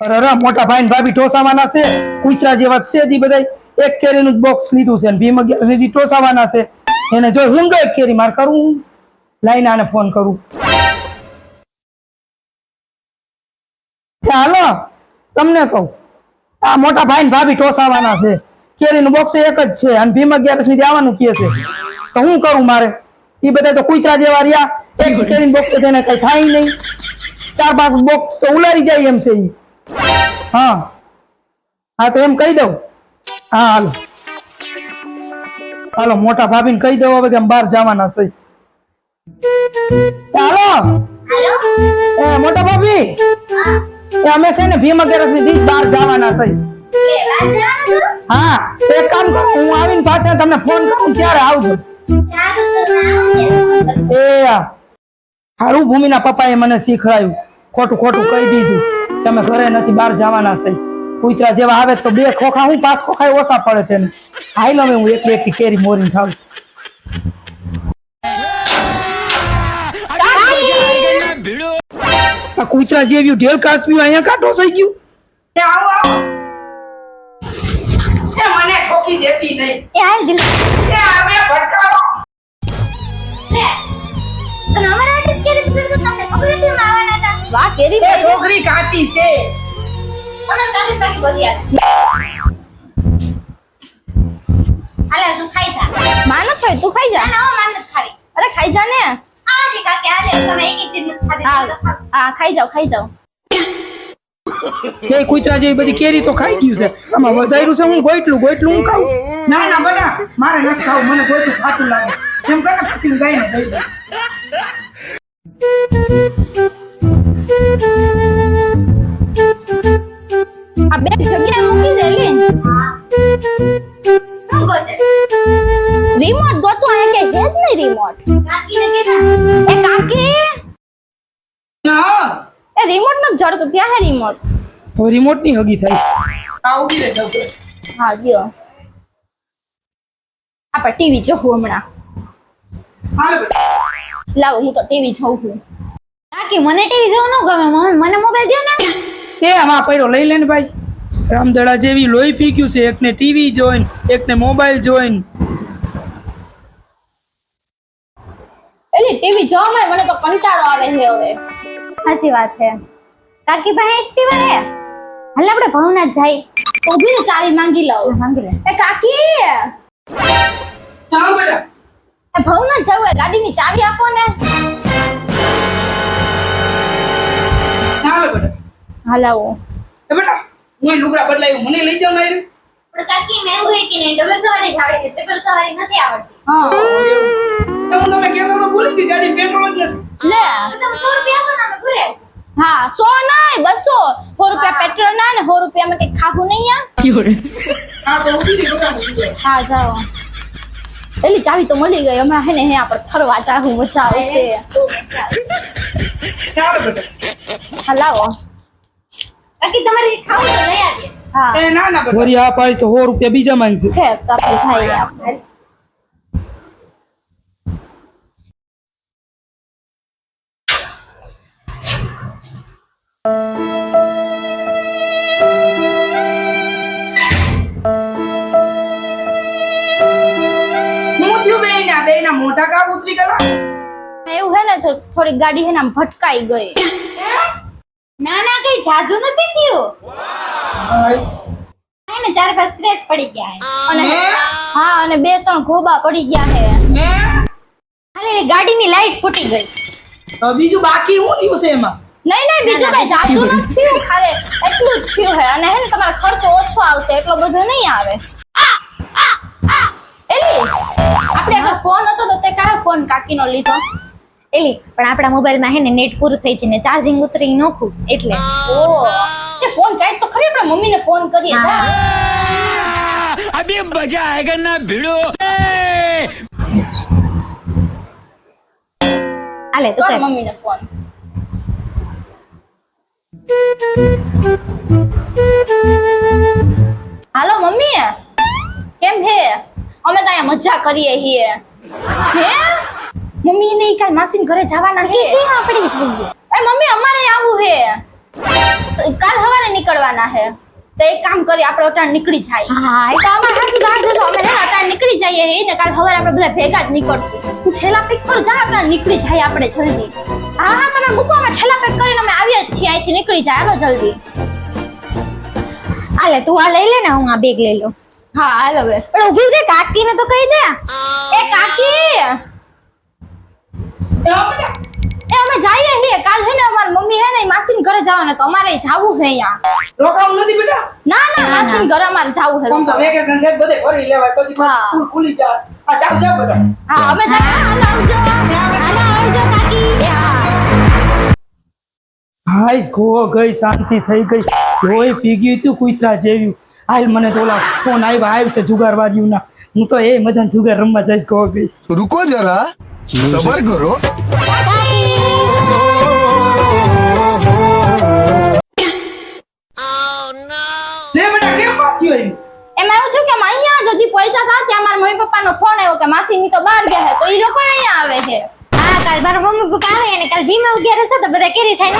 અરે મોટા ભાઈ ને ભાભી ઢોસાવાના છે. કૂતરા જેવા છે જી બધા એક કેરીનું બોક્સ લીધું છે ભીમ અગિયાર સુધી ઢોસાવાના છે. એને જો હું એક કેરી, માર કરું? લાઈન આને ફોન કરું. હાલો, તમને કહું. આ મોટા ભાઈ ને ભાભી ઢોસાવાના છે. કેરીનું બોક્સ એક જ છે અને ભીમ અગિયાર સુધી આવવાનું કહે છે. તો હું કરું મારે? એ બધા તો કૂતરા જેવા રહ્યા. એક કેરીનું બોક્સ છે, તેને કઈ થાય નહીં. ચાર પાંચ બોક્સ તો ઉલારી જાય એમ છે ઈ. હા. હા તો એમ કહી દઉં. હા હાલો. હાલો મોટા ભાભીને કહી દઉં હવે કે બહાર જવાના છે. હાલો. એ મોટા ભાભી. એ અમે છે ને ભીમ અગિયારસની દીપ બહાર જવાના છે? હા એક કામ કરો હું આવીને પાસે તમને ફોન કરું ત્યારે આવજો. ને એ હારું ભૂમિના પપ્પાએ મને શીખવાયું ખોટું ખોટું કહી દીધું. તમે ઘરે નથી બહાર જવાના છે. કુતરા જેવા આવે તો બે ખોખા હું પાંચ ખોખા ઓછા પડે તેને. હાઈ લો હું એકલી એકલી કેરી મોરીને ખાવ આ કુતરા જેવી ઢેલ કાસબી અહીંયા કાઢો થઈ ગયું. એ આવો આવો. મને ખોખી દેતી નહીં. એ હાલ દિલ. એ આવે ભટકાવો. કાચી છે. કાલી બધી તું ખાઈ જા. માનત થાય તું ખાઈ જા. ના ના ખાવી. અરે ખાઈ જા ને. આજી કાકે હાલે તમે એક એક ચીજ નથી ખાધી હા હા ખાઈ જાવ ખાઈ જાવ એ કૂતરા જેવી બધી કેરી તો ખાઈ ગયું છે. આમાં વધાર્યું છે હું ગોઈટલું ગોઈટલું હું ખાઉં? ના ના બના. મારે નથી ખાવું મને ગોઈટલું ખાતું લાગે જેમ કરે પછી હું દઈ દઉં આ બે જગ્યા મૂકી દે લે. હું ગોતે? રિમોટ ગોતો આ કે હે જ નહીં રિમોટ કાકી ને કે એ કાકી? ના. એ રિમોટ ન જડતું ક્યાં હે રિમોટ હવે રિમોટની હગી થાય આ ઊભી રહે જાવ હા ગયો. આપણે ટીવી જો હમણાં. હાલે બેટા. લાવો હું તો ટીવી જોઉં છું. કાકી મને ટીવી જોવું ન ગમે મને મોબાઈલ દો ને. એ આમાં પડ્યો લઈ લે ને ભાઈ. રામદડા જેવી લોહી પી ગયું છે. એકને ટીવી જોઈન એકને મોબાઈલ જોઈન. એલી ટીવી જોવામાં મને તો કંટાળો આવે છે હવે. સાચી વાત છે. કાકી ભાઈ એક્ટિવા રે હાલ આપણે ભવનાથ જાય. તો ઊભી ને ચાવી માંગી લઉં. માંગી લે. એ કાકી! હા બેટા. એ ભવનાથ જવું હોય ગાડીની ચાવી આપો ને. હાલે બેટા. હલાવો એ બેટા હું લુગડા બદલાયું મને લઈ જાવ મારી પણ કાકી મેં એવું હે કે નહીં ડબલ સવારી જ આવડે છે ટ્રિપલ સવારી નથી આવડતી. હા હું તમે કહેતો તો ભૂલી ગઈ ગાડી પેટ્રોલ જ નથી. લે તો તમે સો રૂપિયા આપો ને અમે ઘરે આવીશું. હા સો નહીં બસો. સો રૂપિયા પેટ્રોલ ના ને સો રૂપિયામાં કઈ ખાવું નહીં યા હા તો ઊભી રહી બેટા ઊભી રહી. હા જાઓ. એલી ચાવી તો મળી ગઈ અમે હે ને હે આપણે ફરવા જાહું મજા આવશે. બહુ મજા કાકી તમારે ખાવું તો લઈ આવીએ હા. એ ના ના બેટા વરી આ પાડી તો 100 રૂપિયા બીજા માંગશે છે તો આપણે જઈએ આપણે. આ મોઢા કા ઉતરી ગયા એવું હે ને તો થોડી ગાડી હે ને આમ ભટકાઈ ગઈ. ના ના કઈ જાજુ નથી થયું? ચાર પાંચ સ્ક્રેચ પડી ગયા અને હા? અને બે ત્રણ ખોબા પડી ગયા હે? ખાલી ગાડીની લાઈટ ફૂટી ગઈ. બીજું બાકી હું થયું છે એમાં? નહીં નહીં બીજું કઈ જાજુ નથી થયું? ખાલી એટલું જ થયું હે અને હે ને તમારો ખર્ચો ઓછો આવશે એટલો બધો નહીં આવે. એલી આપણે અગર ફોન હતો તો તે કાય ફોન કાકીનો લીધો? એલી પણ આપણા મોબાઈલમાં હે ને નેટ પૂરું થઈ જઈને ચાર્જિંગ ઉતરી નોખું એટલે. ઓ ફોન કાઈ તો ખરી આપણે મમ્મીને ફોન કરીએ જા અભી મજા આયેગા ના ભીડો? આલે તો કર મમ્મીને ફોન હાલો મમ્મી. કેમ હે? અમે તો અહીંયા મજા કરીએ છીએ. મમ્મી ને કાલ માસીન ઘરે જવાના હે? કે આપણે જઈએ એ મમ્મી અમારે આવું હે. કાલ હવારે નીકળવાના હે. તો એક કામ કરી આપણે અટાણ નીકળી જાય. હા તો અમાર હાથ બહાર જજો અમે હે અટાણ નીકળી જઈએ હે ને કાલ હવારે આપણે બધા ભેગા જ નીકળશું. તું છેલા પેક પર જા આપણે નીકળી જાય આપણે જલ્દી. હા હા તમે મૂકો અમે છેલા પેક કરીને અમે આવીએ જ છીએ અહીંથી નીકળી જાય. હાલો જલ્દી. આલે તું આ લઈ લે ને હું આ બેગ લઈ લઉં. હા હાલ હવે. પણ ઊભી દે કાકીને તો કહી દે. એ કાકી! એ અમે જઈએ છીએ. કાલ હે ને અમાર મમ્મી હે ને માસીન ઘરે જવાનું તો અમારે જાવું છે અહીંયા. રોકવાનું નથી બેટા? ના ના માસીન ઘરે અમારે જાવું છે તો વેકેશન છે બધે. ફરી લેવાય. પછી પાછી સ્કૂલ ખુલી જા આ જાવ જાવ બેટા. હા અમે જા આના આવજો. આના આવજો કાકી. હાઈસ ગો ગઈ શાંતિ થઈ ગઈ. કોઈ પીગ્યું તું કુતરા જેવ્યું હાલ મને તો ઓલા ફોન આવ્યા આવ્યો છે જુગાર વાગ્યું ના હું તો એ મજાને જુગાર રમવા જઈશ ગો ગઈ. રૂકો જરા. Sabar guru. લે એવું છું કે માં અહીંયા જ હજી પૈસા મમ્મી પપ્પાનો ફોન આવ્યો કે માસીની તો બહાર ગયા ઈ લોકો અહીંયા આવે છે. હા કાલ મારા મમ્મી પપ્પા આવે અને કાલ ભીમા ઉગ્યા તો બધા કેરી થાય